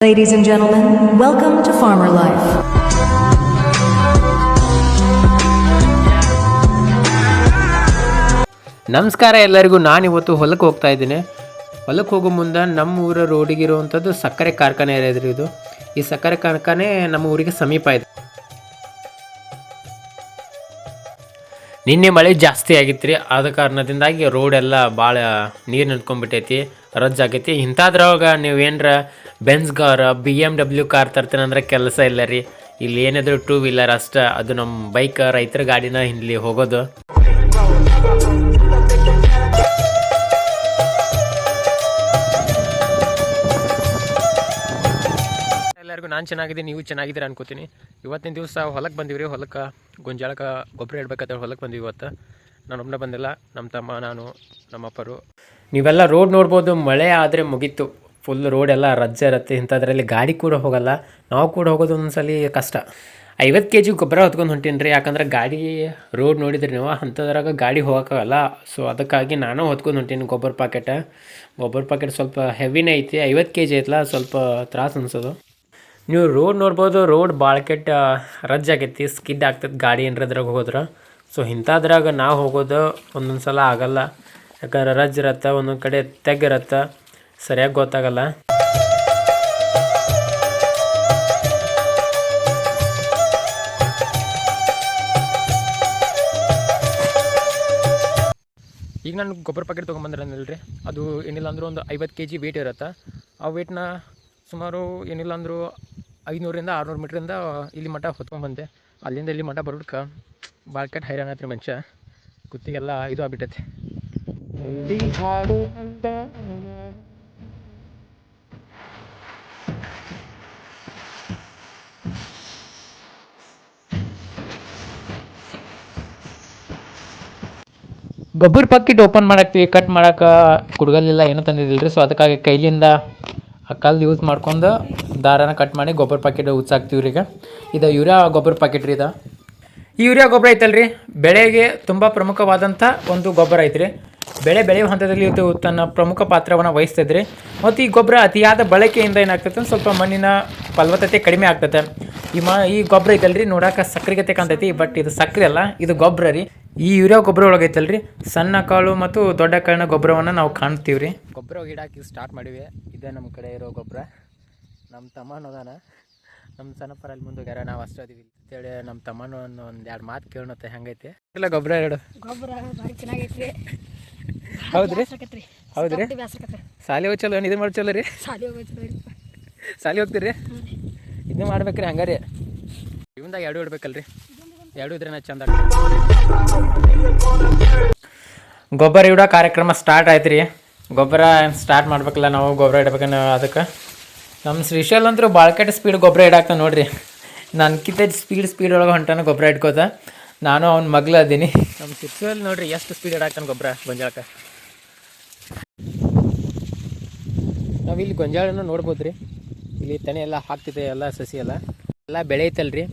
Ladies and gentlemen, welcome to Farmer Life. ನಮಸ್ಕಾರ ಎಲ್ಲರಿಗೂ. ನಾನು ಇವತ್ತು ಹೊಲಕ್ಕೆ ಹೋಗ್ತಾ ಇದ್ದೀನಿ. ಹೊಲಕ್ಕೆ ಹೋಗೋ ಮುಂದೆ ನಮ್ಮ ಊರ ರೋಡಿಗಿರುವಂಥದ್ದು ಸಕ್ಕರೆ ಕಾರ್ಖಾನೆ ಇರೋದ್ರಿ ಇದು. ಈ ಸಕ್ಕರೆ ಕಾರ್ಖಾನೆ ನಮ್ಮ ಊರಿಗೆ ಸಮೀಪ ಇದೆ. ನಿನ್ನೆ ಮಳೆ ಜಾಸ್ತಿ ಆಗಿತ್ತು ರೀ ಆದ ಕಾರಣದಿಂದಾಗಿ ರೋಡೆಲ್ಲ ಭಾಳ ನೀರು ನಿಂತ್ಕೊಂಡ್ಬಿಟ್ಟೈತಿ ರಜ್ಜಾಗೈತಿ. ಇಂಥದ್ರೊಳಗ ನೀವು ಏನರ Benz car B M W car ತರ್ತೇನೆ ಅಂದ್ರೆ ಕೆಲಸ ಇಲ್ಲ ರೀ. ಇಲ್ಲಿ ಏನಿದ್ರು ಟೂ ವೀಲರ್ ಅಷ್ಟೇ, ಅದು ನಮ್ಮ ಬೈಕ್ ರೈತರ ಗಾಡಿನ ಇಲ್ಲಿ ಹೋಗೋದು. ಎಲ್ಲರಿಗೂ ನಾನು ಚೆನ್ನಾಗಿದ್ದೀನಿ, ನೀವು ಚೆನ್ನಾಗಿದ್ದೀರ ಅನ್ಕೋತೀನಿ. ಇವತ್ತಿನ ದಿವಸ ಹೊಲಕ್ಕೆ ಬಂದಿವ್ರಿ, ಹೊಲಕ್ಕೆ ಗೊಂಜಾಳಕ್ಕೆ ಗೊಬ್ಬರ ಇಡ್ಬೇಕಾದ್ರೆ ಹೊಲಕ್ಕೆ ಬಂದಿವಿ ಇವತ್ತು. ನಾನು ಒಬ್ಬನೇ ಬಂದಿಲ್ಲ ನಮ್ಮ ತಮ್ಮ, ನಾನು ನಮ್ಮ ಅಪ್ಪರು ನೀವೆಲ್ಲ ರೋಡ್ ನೋಡ್ಬೋದು, ಮಳೆ ಆದರೆ ಮುಗೀತು. ಫುಲ್ ರೋಡ್ ಎಲ್ಲ ರಜ್ಜೆ ಇರುತ್ತೆ, ಇಂಥದ್ರಲ್ಲಿ ಗಾಡಿ ಕೂಡ ಹೋಗಲ್ಲ. ನಾವು ಕೂಡ ಹೋಗೋದು ಒಂದ್ಸಲಿ ಕಷ್ಟ. ಐವತ್ತು ಕೆ ಜಿ ಗೊಬ್ಬರ ಹೊತ್ಕೊಂಡು ಹೊಂಟೀನಿ ರೀ ಯಾಕಂದ್ರೆ ಗಾಡಿ ರೋಡ್ ನೋಡಿದ್ರಿ ನೀವು ಅಂಥದ್ರಾಗ ಗಾಡಿ ಹೋಗೋಕ್ಕಾಗಲ್ಲ. ಸೊ ಅದಕ್ಕಾಗಿ ನಾನು ಹೊತ್ಕೊಂಡು ಹೊಂಟೀನಿ ಗೊಬ್ಬರ ಪಾಕೆಟ್ ಗೊಬ್ಬರ ಪಾಕೆಟ್ ಸ್ವಲ್ಪ ಹೆವಿನೇ ಐತಿ, ಐವತ್ತು ಕೆ ಜಿ ಐತಲ್ಲ ಸ್ವಲ್ಪ ತ್ರಾಸು ಅನ್ಸೋದು. ನೀವು ರೋಡ್ ನೋಡ್ಬೋದು ರೋಡ್ ಭಾಳ ಕೆಟ್ಟ ರಜ್ಜಾಗೈತಿ ಸ್ಕಿಡ್ ಆಗ್ತದೆ ಗಾಡಿ ಏನ್ರದ್ರಾಗ ಹೋದ್ರೆ ಸೊ ಇಂಥದ್ರಾಗ ನಾವು ಹೋಗೋದು ಒಂದೊಂದು ಸಲ ಆಗಲ್ಲ. ಯಾಕಂದ್ರೆ ರಜ್ ಇರತ್ತೆ, ಒಂದೊಂದು ಕಡೆ ತೆಗ್ಗಿರತ್ತೆ ಸರಿಯಾಗಿ ಗೊತ್ತಾಗಲ್ಲ. ಈಗ ನಾನು ಗೊಬ್ಬರ ಪ್ಯಾಕೆಟ್ ತೊಗೊಂಬಂದ್ರಲ್ಲ ಅದು ಏನಿಲ್ಲ ಅಂದರೂ ಒಂದು ಐವತ್ತು ಕೆ ಜಿ ವೇಟ್ ಇರುತ್ತೆ. ಆ ವೇಟ್ನ ಸುಮಾರು ಏನಿಲ್ಲ ಅಂದರೂ ಐನೂರಿಂದ ಆರುನೂರು ಮೀಟ್ರಿಂದ ಇಲ್ಲಿ ಮಠ ಹೊತ್ಕೊಂಡ್ಬಂದೆ. ಅಲ್ಲಿಂದ ಇಲ್ಲಿ ಮಠ ಬರೋದಕ್ಕೆ ಭಾಳ ಕೆಟ್ಟ ಹೈರಾಣ ಆತ್ರಿ ಮನುಷ್ಯ. ಕುತ್ತಿಗೆಲ್ಲ ಇದು ಆಗ್ಬಿಟ್ಟೈತೆ. ಗೊಬ್ಬರ ಪಾಕಿಟ್ ಓಪನ್ ಮಾಡಕ್ಕೆ ಕಟ್ ಮಾಡಕ್ಕೆ ಕುಡ್ಗಲಿಲ್ಲ, ಏನೂ ತಂದಿದ್ದಿಲ್ಲ ರೀ ಸೊ ಅದಕ್ಕಾಗಿ ಕೈಲಿಂದ ಆ ಕಲ್ಲು ಯೂಸ್ ಮಾಡ್ಕೊಂಡು ದಾರನ ಕಟ್ ಮಾಡಿ ಗೊಬ್ಬರ ಪಾಕೆಟ್ ಉಚ್ಚಾಕ್ತೀವಿ ರೀ ಈಗ. ಇದು ಯೂರಿಯಾ ಗೊಬ್ಬರ ಪಾಕೆಟ್ ರೀ ಇದು. ಈ ಯೂರಿಯಾ ಗೊಬ್ಬರ ಐತಲ್ರಿ. ಬೆಳೆಗೆ ತುಂಬ ಪ್ರಮುಖವಾದಂಥ ಒಂದು ಗೊಬ್ಬರ ಐತ್ರಿ. ಬೆಳೆ ಬೆಳೆಯುವ ಹಂತದಲ್ಲಿ ಇದು ತನ್ನ ಪ್ರಮುಖ ಪಾತ್ರವನ್ನು ವಹಿಸ್ತದೆ ಮತ್ತು ಈ ಗೊಬ್ಬರ ಅತಿಯಾದ ಬಳಕೆಯಿಂದ ಏನಾಗ್ತೈತೆ ಸ್ವಲ್ಪ ಮಣ್ಣಿನ ಫಲವತ್ತತೆ ಕಡಿಮೆ ಆಗ್ತದೆ ಈ ಮಾ ಈ ಗೊಬ್ಬರ ಐತಲ್ರಿ ನೋಡಕ್ಕೆ ಸಕ್ರೆಗತೆ ಕಾಣ್ತೈತಿ ಬಟ್ ಇದು ಸಕ್ರೆ ಅಲ್ಲ ಇದು ಗೊಬ್ಬರ ರೀ. ಈ ಯೂರಿಯಾ ಗೊಬ್ಬರ ಒಳಗೈತಲ್ರಿ ಸಣ್ಣ ಕಾಳು ಮತ್ತು ದೊಡ್ಡ ಕಾಳಿನ ಗೊಬ್ಬರವನ್ನು ನಾವು ಕಾಣ್ತೀವಿ ರೀ ಗೊಬ್ಬರ ಗಿಡಕ್ಕೆ ಸ್ಟಾರ್ಟ್ ಮಾಡಿವಿ ಇದೇ ನಮ್ಮ ಕಡೆ ಇರೋ ಗೊಬ್ಬರ ನಮ್ಮ ತಮ್ಮನೋದಾನ ನಮ್ಮ ಸಣ್ಣಪ್ಪರ ಅಲ್ಲಿ ಮುಂದೆ ಹೋಗ್ಯಾರ ನಾವು ಅಷ್ಟೇ ಅದೀವಿ ಅಂತೇಳಿ ನಮ್ಮ ತಮ್ಮನ ಒಂದು ಎರಡು ಮಾತು ಕೇಳೋತ್ತೆ ಹೆಂಗೈತೆ? ಇಲ್ಲ ಗೊಬ್ಬರ ಎರಡು. ಗೊಬ್ಬರ ಭಾರಿ ಚೆನ್ನಾಗೈತ್ರಿ. ಹೌದ್ರಿ? ಹೌದ್ರಿ? ಸಾಲಿ ಹೋಗಿ ಚಲೋ ಇದು ಮಾಡಿ ಚಲೋ ರೀ? ಸಾಲಿ ಹೋಗ್ತೀರಿ? ಇದನ್ನ ಮಾಡ್ಬೇಕ್ರಿ ಹಂಗಾರಿ. ಇವಂದಾಗ ಎರಡು ಇಡ್ಬೇಕಲ್ರಿ. ಎರಡು ಇದ್ರೆ ಚಂದ ಗೊಬ್ಬರ ಇಡೋ ಕಾರ್ಯಕ್ರಮ ಸ್ಟಾರ್ಟ್ ಆಯ್ತು ರೀ ಗೊಬ್ಬರ ಸ್ಟಾರ್ಟ್ ಮಾಡ್ಬೇಕಲ್ಲ ನಾವು ಗೊಬ್ಬರ ಇಡ್ಬೇಕನ್ನ ಅದಕ್ಕೆ. ನಮ್ಮ ಶ್ರೀಶೈಲ್ ಅಂತೂ ಭಾಳ ಕೆಟ್ಟ ಸ್ಪೀಡ್ ಗೊಬ್ಬರ ಇಡಾಕ್ತ ನೋಡ್ರಿ. ನನ್ಕಿಂತ ಸ್ಪೀಡ್ ಸ್ಪೀಡ್ ಒಳಗೆ ಹೊಂಟಾನ ಗೊಬ್ಬರ ಇಟ್ಕೋತ. ನಾನು ಅವ್ನ ಮಗ್ಲ ಅದೀನಿ. ನಮ್ಮ ಶ್ರೀಶೈಲ್ ನೋಡ್ರಿ ಎಷ್ಟು ಸ್ಪೀಡ್ ಇಡಾಕ್ತಾನೆ ಗೊಬ್ಬರ ಗೊಂಜಾಳಕ್ಕೆ. ನಾವಿಲ್ಲಿ ಗೊಂಜಾಳನ ನೋಡ್ಬೋದು ರೀ ಇಲ್ಲಿ ತೆನೆ ಎಲ್ಲ ಹಾಕ್ತಿದೆ, ಎಲ್ಲ ಸಸಿ ಎಲ್ಲ. ಎಲ್ಲ ಬೆಳೆಯುತ್ತಲ್ರಿ.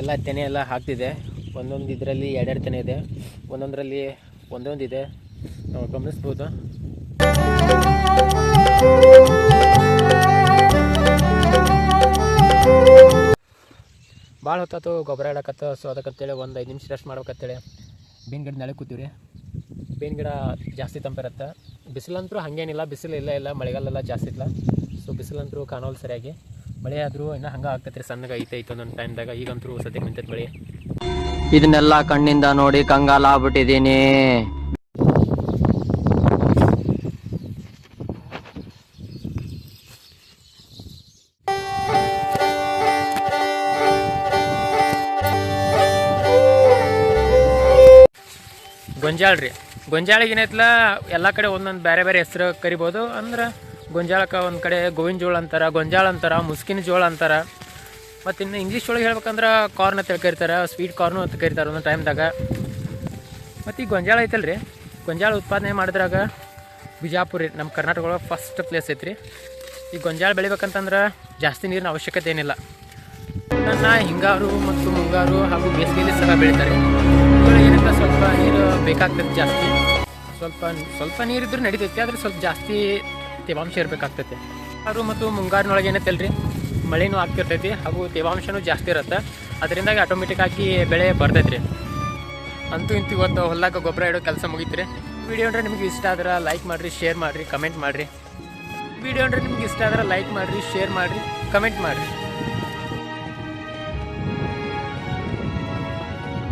ಎಲ್ಲ ತೆನೆ ಎಲ್ಲ ಹಾಕ್ತಿದೆ. ಒಂದೊಂದು ಇದರಲ್ಲಿ ಎರಡೆರಡು ತೆನೆ ಇದೆ. ಒಂದೊಂದರಲ್ಲಿ ಒಂದೊಂದು ಇದೆ. ನಾವು ಗಮನಿಸ್ಬೋದು. ಭಾಳ ಹೊತ್ತಾತು ಗೊಬ್ಬರ ಇಡಕತ್ತ. ಸೊ ಅದಕ್ಕಂತೇಳಿ ಒಂದು ಐದು ನಿಮಿಷ ರೆಸ್ಟ್ ಮಾಡ್ಬೇಕಂತೇಳಿ. ಬೇನ್ ಗಿಡ ನೆಲೆ ಕೂತೀವಿ ರೀ ಬೇನ್ ಗಿಡ ಜಾಸ್ತಿ ತಂಪಿರತ್ತೆ ಬಿಸಿಲಂತರೂ ಹಾಗೇನಿಲ್ಲ. ಬಿಸಿಲು ಇಲ್ಲ ಇಲ್ಲ. ಮಳೆಗಾಲೆಲ್ಲ ಜಾಸ್ತಿ ಇಲ್ಲ. ಸೊ ಬಿಸಿಲಂತರೂ ಕಾಣೋಲ್ಲ ಸರಿಯಾಗಿ. ಮಳೆ ಆದರೂ ಇನ್ನೂ ಹಂಗೆ ಆಗ್ತೈತೆ ರೀ ಸಣ್ಣಗೆ ಐತೆ ಐತೆ ಒಂದೊಂದು ಟೈಮ್ದಾಗ ಈಗಂತರೂ ಸದ್ಯಕ್ಕೆ ನಿಂತೈತೆ ಮಳೆ. ಇದನ್ನೆಲ್ಲ ಕಣ್ಣಿಂದ ನೋಡಿ ಕಂಗಾಲ ಆಗ್ಬಿಟ್ಟಿದೀನಿ. ಗೊಂಜಾಳ ರೀ. ಗೊಂಜಾಳಿಗೆ ಏನೈತಲ್ಲ ಎಲ್ಲ ಕಡೆ ಒಂದೊಂದು ಬೇರೆ ಬೇರೆ ಹೆಸರು ಕರಿಬೋದು. ಅಂದ್ರೆ ಗೊಂಜಾಳಕ್ಕೆ ಒಂದು ಕಡೆ ಗೋವಿನ ಜೋಳ ಅಂತಾರೆ, ಗೊಂಜಾಳ ಅಂತಾರೆ, ಮುಸ್ಕಿನ ಜೋಳ ಅಂತಾರೆ. ಮತ್ತು ಇನ್ನು ಇಂಗ್ಲೀಷ್ ಒಳಗೆ ಹೇಳ್ಬೇಕಂದ್ರೆ ಕಾರ್ನ್ ಅಂತ ಕರಿತಾರೆ ಸ್ವೀಟ್ ಕಾರ್ನು ಅಂತ ಕರಿತಾರೆ ಒಂದೊಂದು ಟೈಮ್ದಾಗ ಮತ್ತು ಈ ಗೊಂಜಾಳ ಐತಲ್ಲ ರೀ ಗೊಂಜಾಳ ಉತ್ಪಾದನೆ ಮಾಡಿದ್ರಾಗ ಬಿಜಾಪುರ ರೀ ನಮ್ಮ ಕರ್ನಾಟಕ ಒಳಗೆ ಫಸ್ಟ್ ಪ್ಲೇಸ್ ಐತ್ರಿ. ಈ ಗೊಂಜಾಳ ಬೆಳಿಬೇಕಂತಂದ್ರೆ ಜಾಸ್ತಿ ನೀರಿನ ಅವಶ್ಯಕತೆ ಏನಿಲ್ಲ. ನನ್ನ ಹಿಂಗಾರು ಮತ್ತು ಮುಂಗಾರು ಹಾಗೂ ಬೇಸಿಗೆಯಲ್ಲಿ ಸಹ ಬೆಳೀತಾರೆ. ಏನಂತ ಸ್ವಲ್ಪ ನೀರು ಬೇಕಾಗ್ತದೆ ಜಾಸ್ತಿ. ಸ್ವಲ್ಪ ಸ್ವಲ್ಪ ನೀರಿದ್ರೂ ನಡೀತೈತಿ, ಆದರೆ ಸ್ವಲ್ಪ ಜಾಸ್ತಿ ತೇವಾಂಶ ಇರಬೇಕಾಗ್ತೈತಿ. ಅದು ಮತ್ತು ಮುಂಗಾರಿನೊಳಗೆ ಏನೈತಲ್ರಿ ಮಳೆನೂ ಆಗ್ತಿರ್ತೈತಿ ಹಾಗೂ ತೇವಾಂಶನೂ ಜಾಸ್ತಿ ಇರುತ್ತೆ. ಅದರಿಂದಾಗಿ ಆಟೋಮೆಟಿಕ್ ಆಗಿ ಬೆಳೆ ಬರ್ತೈತ್ರಿ. ಅಂತೂ ಇಂತೂ ಇವತ್ತು ಹೊಲ್ದಾಗ ಗೊಬ್ಬರ ಇಡೋ ಕೆಲಸ ಮುಗೀತ್ರಿ. ವಿಡಿಯೋ ಅಂದರೆ ನಿಮ್ಗೆ ಇಷ್ಟ ಆದ್ರೆ ಲೈಕ್ ಮಾಡಿರಿ ಶೇರ್ ಮಾಡಿರಿ ಕಮೆಂಟ್ ಮಾಡಿರಿ. ವಿಡಿಯೋ ಅಂದರೆ ನಿಮ್ಗೆ ಇಷ್ಟ ಆದ್ರೆ ಲೈಕ್ ಮಾಡಿರಿ ಶೇರ್ ಮಾಡಿರಿ ಕಮೆಂಟ್ ಮಾಡಿರಿ.